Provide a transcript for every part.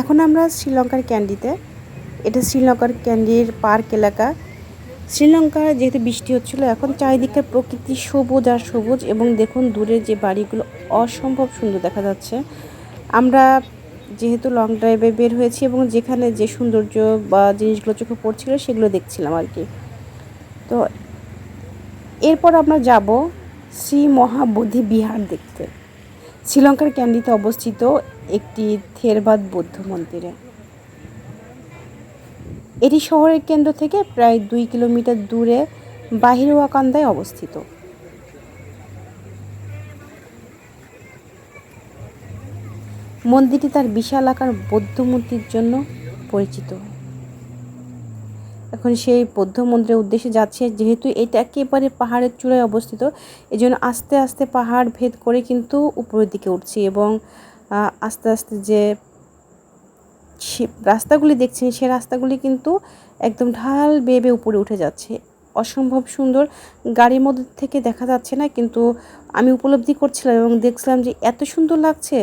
এখন আমরা শ্রীলঙ্কার ক্যান্ডিতে। এটা শ্রীলঙ্কার ক্যান্ডির পার্ক এলাকা। শ্রীলঙ্কায় যেহেতু বৃষ্টি হচ্ছিল, এখন চারিদিকে প্রকৃতি সবুজ আর সবুজ এবং দেখুন দূরে যে বাড়িগুলো অসম্ভব সুন্দর দেখা যাচ্ছে। আমরা যেহেতু লং ড্রাইভে বের হয়েছি এবং যেখানে যে সৌন্দর্য বা জিনিসগুলো চোখে পড়ছিল সেগুলো দেখছিলাম আর কি। তো এরপর আমরা যাব শ্রী মহাবোধি বিহার দেখতে। শ্রীলঙ্কার ক্যান্ডিতে অবস্থিত একটি থেরবাদ বৌদ্ধ মন্দিরে। এটি শহরের কেন্দ্র থেকে প্রায় দুই কিলোমিটার দূরে বাহিরওয়াকান্দায় অবস্থিত। মন্দিরটি তার বিশাল আকার বৌদ্ধ মূর্তির জন্য পরিচিত। এখন সেই বৌদ্ধ মন্দিরের উদ্দেশ্যে যাচ্ছে। যেহেতু এটা একেবারে পাহাড়ের চূড়ায় অবস্থিত এই জন্য আস্তে আস্তে পাহাড় ভেদ করে কিন্তু উপরের দিকে উঠছি এবং আস্তে আস্তে যে রাস্তাগুলি দেখছেন, সে রাস্তাগুলি কিন্তু একদম ঢাল বেয়ে বেয়ে উপরে উঠে যাচ্ছে। অসম্ভব সুন্দর। গাড়ির মধ্যে থেকে দেখা যাচ্ছে না, কিন্তু আমি উপলব্ধি করছিলাম এবং দেখছিলাম যে এত সুন্দর লাগছে।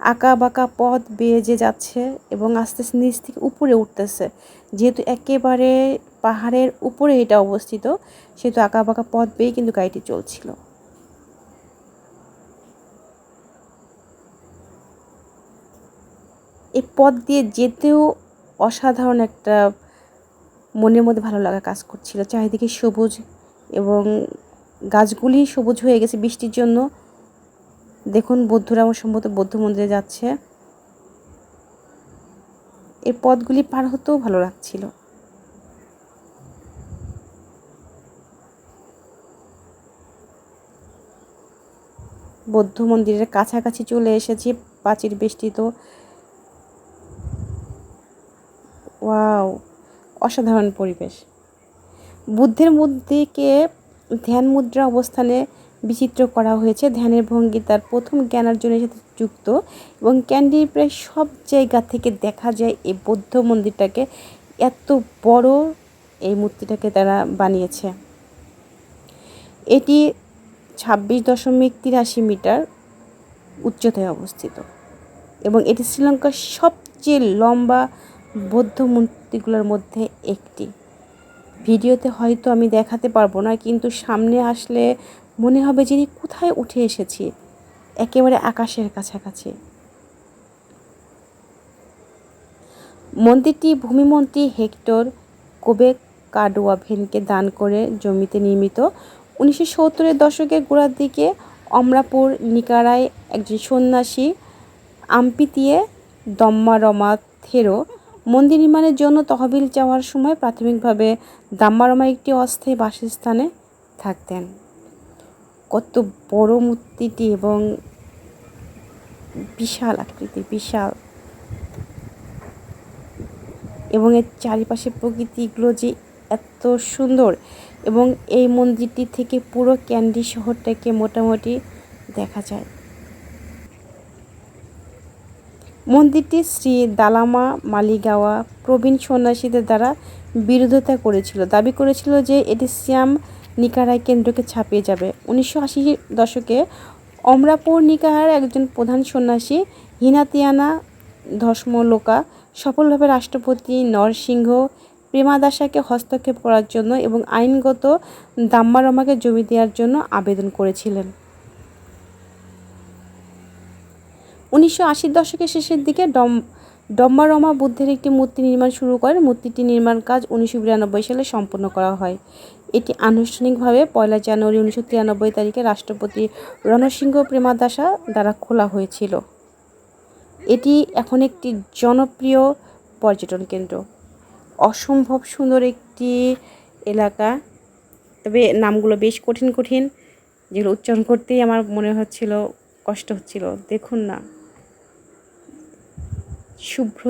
আঁকা বাঁকা পথ বেয়ে যে যাচ্ছে এবং আস্তে আস্তে নিচ থেকে উপরে উঠতেছে। যেহেতু একেবারে পাহাড়ের উপরে এটা অবস্থিত, সেহেতু আঁকা বাঁকা পথ বেয়ে কিন্তু গাড়িটি চলছিল। এই পথ দিয়ে যেতেও অসাধারণ একটা মনের মধ্যে ভালো লাগা কাজ করছিল। চারিদিকে সবুজ এবং গাছগুলি সবুজ হয়ে গেছে বৃষ্টির জন্য। দেখুন, বৌদ্ধরা সম্ভবত বৌদ্ধ মন্দিরে যাচ্ছে। এর পথগুলি পার হতেও ভালো লাগছিল। বৌদ্ধ মন্দিরের কাছাকাছি চলে এসেছি, প্রাচীর বেষ্টিত। ওয়াও, অসাধারণ পরিবেশ। বুদ্ধের মধ্যেকে ধ্যান মুদ্রা অবস্থানে বিচিত্র করা হয়েছে। ধ্যানের ভঙ্গি তার প্রথম জ্ঞানার্জনের সাথে যুক্ত এবং ক্যান্ডির প্রায় সব জায়গা থেকে দেখা যায় এই বৌদ্ধ মন্দিরটাকে। এত বড় এই মূর্তিটাকে তারা বানিয়েছে। এটি ছাব্বিশ দশমিক তিরাশি মিটার উচ্চতায় অবস্থিত এবং এটি শ্রীলঙ্কার সবচেয়ে লম্বা বৌদ্ধ মূর্তিগুলোর মধ্যে একটি। ভিডিওতে হয়তো আমি দেখাতে পারব না, কিন্তু সামনে আসলে মনে হবে যিনি কোথায় উঠে এসেছি, একেবারে আকাশের কাছাকাছি। মন্দিরটি ভূমিমন্ত্রী হেক্টর কোবে কাডোয়া ভেনকে দান করে জমিতে নির্মিত। উনিশশো সত্তরের দশকের গোড়ার দিকে অমরাপুর, নিকারায় একজন সন্ন্যাসী আম্পিতিয়ে দম্মারমা থেরো মন্দির নির্মাণের জন্য তহবিল চাওয়ার সময় প্রাথমিকভাবে দাম্মারমা একটি অস্থায়ী বাসস্থানে থাকতেন। কত বড় মূর্তিটি এবং বিশাল আকৃতি বিশাল। এবং এর চারিপাশে প্রকৃতিগুলো যে এত সুন্দর এবং এই মন্দিরটি থেকে পুরো ক্যান্ডি শহরটাকে মোটামুটি দেখা যায়। মন্দিরটি শ্রী দালামা মালিগাওয়া প্রবীণ সন্ন্যাসীদের দ্বারা বিরোধিতা করেছিল। দাবি করেছিল যে এটি শ্যাম নিকারায় কেন্দ্রকে ছাপিয়ে যাবে। উনিশশো আশি দশকে অমরাপুর নিকাহার একজন প্রধান সন্ন্যাসী হিনাতিয়ানা ধর্মলোকা সফলভাবে রাষ্ট্রপতি নরসিংহ প্রেমাদাসাকে হস্তক্ষেপ করার জন্য এবং আইনগত দাম্মারমাকে জমি দেওয়ার জন্য আবেদন করেছিলেন। উনিশশো আশির দশকের শেষের দিকে ডম ডম্বারমা বুদ্ধের একটি মূর্তি নির্মাণ শুরু করেন মূর্তিটি নির্মাণ কাজ উনিশশো বিরানব্বই সালে সম্পন্ন করা হয়। এটি আনুষ্ঠানিকভাবে পয়লা জানুয়ারি উনিশশো তিরানব্বই তারিখে রাষ্ট্রপতি রণসিংহ প্রেমাদাসা দ্বারা খোলা হয়েছিল। এটি এখন একটি জনপ্রিয় পর্যটন কেন্দ্র। অসম্ভব সুন্দর একটি এলাকা। তবে নামগুলো বেশ কঠিন কঠিন। যেগুলো উচ্চারণ করতেই আমার মনে হচ্ছিল, কষ্ট হচ্ছিল। দেখুন না। শুভ্র